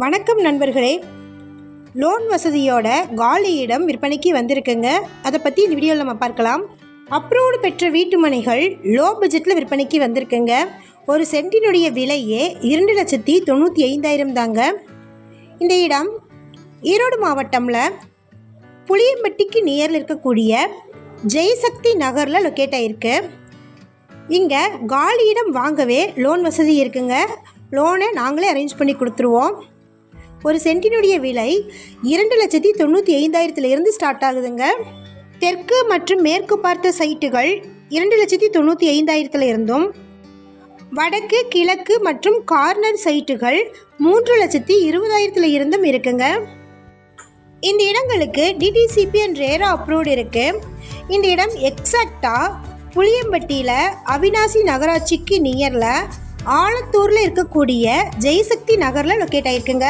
வணக்கம் நண்பர்களே. லோன் வசதியோட காலி இடம் விற்பனைக்கு வந்திருக்குங்க. அதை பற்றி இந்த வீடியோவில் நம்ம பார்க்கலாம். அப்ரூவ்டு பெற்ற வீட்டு மனைகள் லோ பட்ஜெட்டில் விற்பனைக்கு வந்திருக்குங்க. ஒரு சென்டினுடைய விலையே இரண்டு லட்சத்தி தொண்ணூற்றி ஐந்தாயிரம் தாங்க. இந்த இடம் ஈரோடு மாவட்டமில் புளியம்பட்டிக்கு நியரில் இருக்கக்கூடிய ஜெயசக்தி நகரில் லொக்கேட் ஆகிருக்கு இங்கே காலி இடம் வாங்கவே லோன் வசதி இருக்குங்க. லோனை நாங்களே அரேஞ்ச் பண்ணி கொடுத்துருவோம். ஒரு சென்டினுடைய விலை இரண்டு லட்சத்தி தொண்ணூற்றி ஐந்தாயிரத்துலேருந்து ஸ்டார்ட் ஆகுதுங்க. தெற்கு மற்றும் மேற்கு பார்த்த சைட்டுகள் இரண்டு லட்சத்தி தொண்ணூற்றி ஐந்தாயிரத்துல இருந்தும் வடக்கு கிழக்கு மற்றும் கார்னர் சைட்டுகள் மூன்று லட்சத்தி இருபதாயிரத்துல இருந்தும் இருக்குங்க. இந்த இடங்களுக்கு டிடிசிபி அண்ட் ரேரா அப்ரூவ்டு இருக்கு. இந்த இடம் எக்ஸாக்டாக புளியம்பட்டியில் அவினாசி நகராட்சிக்கு நியரில் ஆலத்தூரில் இருக்கக்கூடிய ஜெய்சக்தி நகரில் லொக்கேட் ஆயிருக்குங்க.